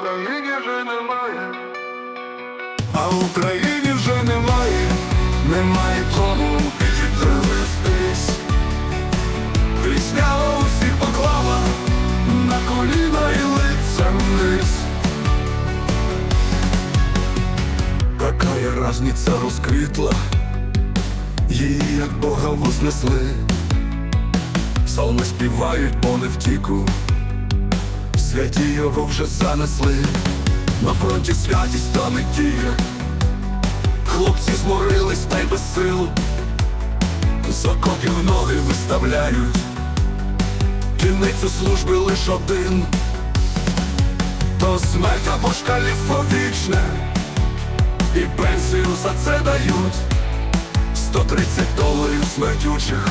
Україні вже немає. А в Україні вже немає, немає кому підвестись. Пісня усіх поклала на коліна і лицем вниз. Какая разниця розквітла, її як Бога вознесли. Псалми співають, бо не втіку, святі його вже занесли. На фронті святість та надія Хлопці зморились та й без сил. З ноги виставляють. Кінець у служби лиш один. То смерть або ж каліфо вічне. І пенсію за це дають. 130 доларів смертючих.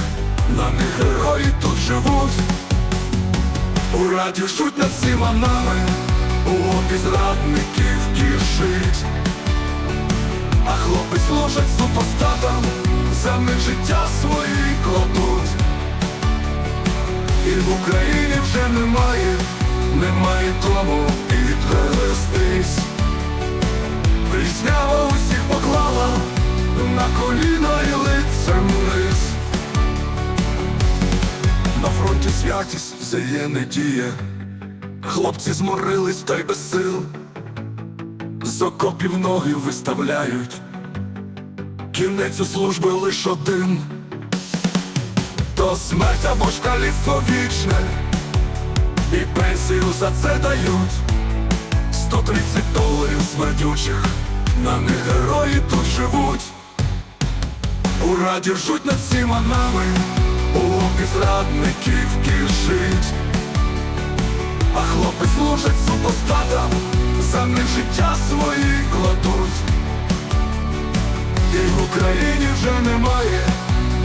На них герої тут живуть У раді шуть над всіма нами У зрадників кишить А хлопець служать супостатам За них життя свої кладуть. І в Україні вже немає Немає кому підвестись Пріснява усіх поклала На коліна і лицем фронті святість зає недія Хлопці зморились та й без сил. З окопів ноги виставляють. Кінець у служби лиш один. То смерть або ж вічне. І пенсію за це дають. 130 доларів смердючих. На них герої тут живуть. У раді ржуть над всіма нами У опі зрадників кишить а хлопець служать супостатам, за них життя свої кладуть. І в Україні вже немає,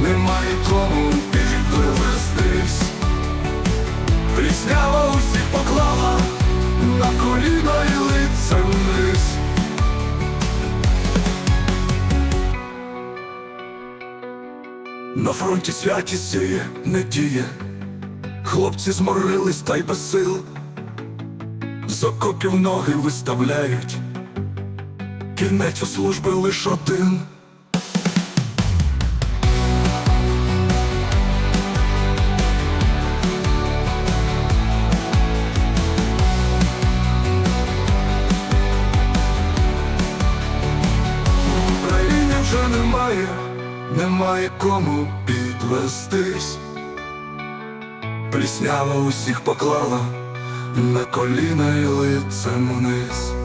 немає кому підвестись. Пріснява усіх поклала на коліна і лицем На фронті святість сіє, не діє. Хлопці зморились та й без сил, з окопів ноги виставляють, кінець у служби лиш один. Україні вже немає, немає кому підвестись. Пліснява усіх поклала на коліна і лицем вниз.